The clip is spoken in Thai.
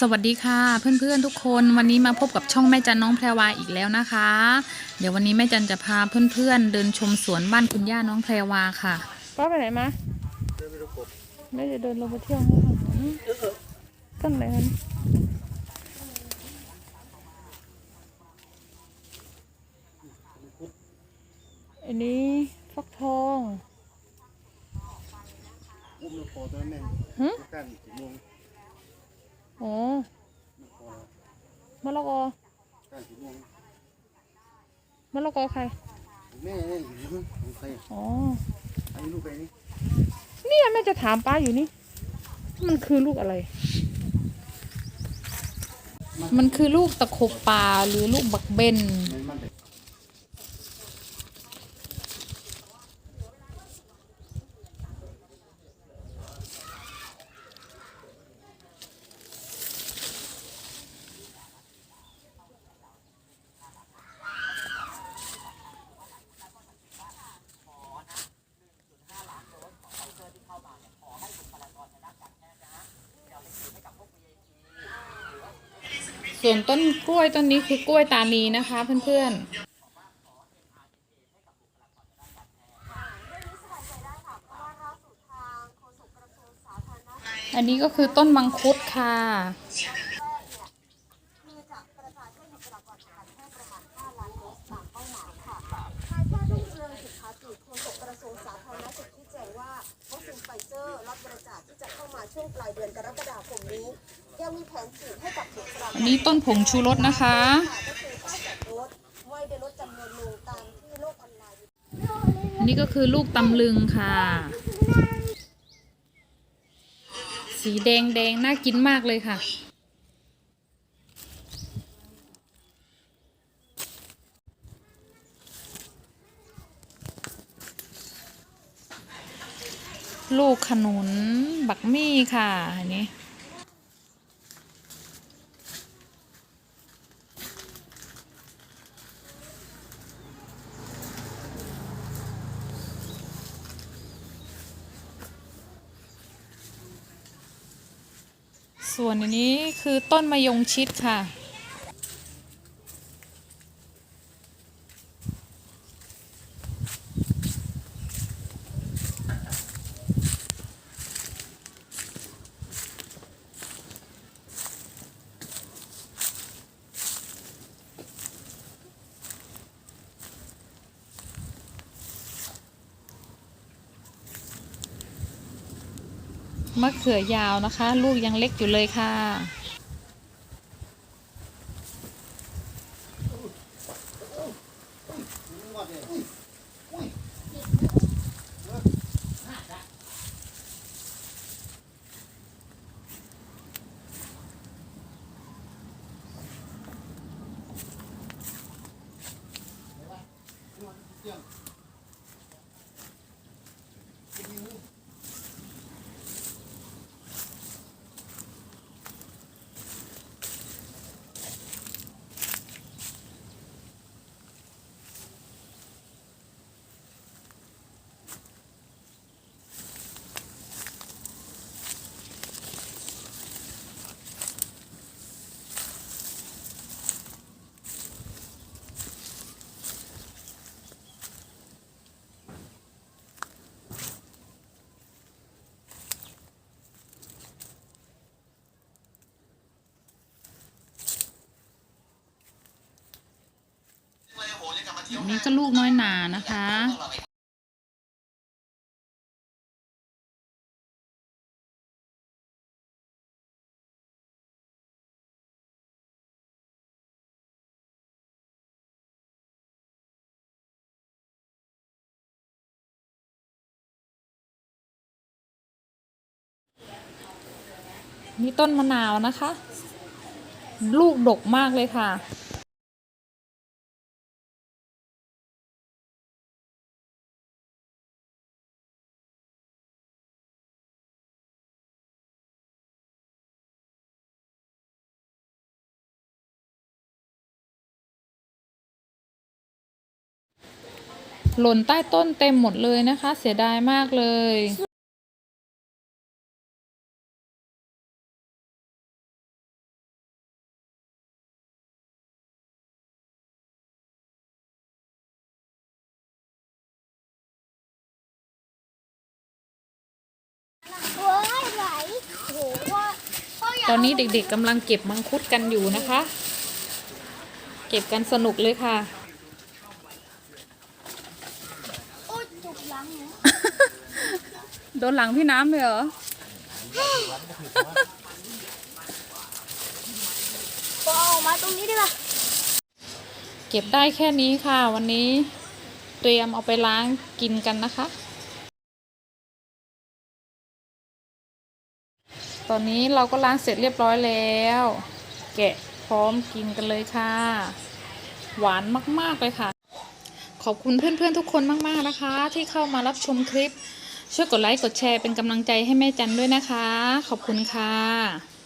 สวัสดีค่ะ เพื่อนๆทุกคนวันนี้มาพบกับช่องแม่จันน้องแพรวาอีกแล้วนะคะ เดี๋ยววันนี้แม่จันจะพาเพื่อนๆเดินชมสวนบ้านคุณย่าน้องแพรวาค่ะป้าไปไหนมาไม่ได้เดินลงไปเที่ยวข้างล่างอืมต้นอะไรกันอันนี้ฟักทองอุ้มลูกโคตัวแม่งหึลูกกันกี่โมง อ๋อลูกโคมะละกอกันกี่โมงมะละกอใคร แม่เนี่ยอยู่มั้งของใครอ๋อ อันนี้ลูกไปนี่เนี่ยแม่จะถามป้าอยู่นี่ มันคือลูกอะไร มันคือลูกตะขบป่าหรือลูกบักเบนมันมั ส่วนต้นกล้วยต้นนี้คือกล้วยตานีนะคะ เพื่อนๆอันนี้ก็คือต้นมังคุดค่ะภายใต้รุ่งเรืองสุขาติโฆษกกระทรวงสาธารณสุขชี้แจงว่าวัคซีนไฟเซอร์ล็อตบริจาคที่จะเข้ามาช่วงปลายเดือนกรกฎาคมนี้ ยังมีแผนฉีดให้กับบุคลากรอันนี้ต้นผงชูรสนะคะ ก็คือการจัดโดไม่ได้ลดจำนวนลงตามที่โลกออนไลน์ อันนี้ก็คือลูกตำลึงค่ะ สีแดงแดงน่ากินมากเลยค่ะ ลูกขนุนบักมี่ค่ะอันนี้ ส่วนอันนี้คือต้นมะยงชิดค่ะ มะเขือยาวนะคะ ลูกยังเล็กอยู่เลยค่ะ นี้ก็ลูกน้อยหนานะคะนี่ต้นมะนาวนะคะ ลูกดกมากเลยค่ะ หล่นใต้ต้นเต็มหมดเลยนะคะ เสียดายมากเลยตอนนี้เด็กๆกำลังเก็บมังคุดกันอยู่นะคะ เก็บกันสนุกเลยค่ะ โดนหลังพี่น้ำเลยเหรอพ่อออกมาตรงนี้ดีกว่าเก็บได้แค่นี้ค่ะ วันนี้เตรียมเอาไปล้างกินกันนะคะ ตอนนี้เราก็ล้างเสร็จเรียบร้อยแล้ว แกะพร้อมกินกันเลยค่ะ หวานมาก ๆ เลยค่ะ ขอบคุณเพื่อนๆทุกคนมากๆนะคะ ที่เข้ามารับชมคลิป ช่วยกดไลค์กดแชร์เป็นกำลังใจให้แม่จันด้วยนะคะ ขอบคุณค่ะ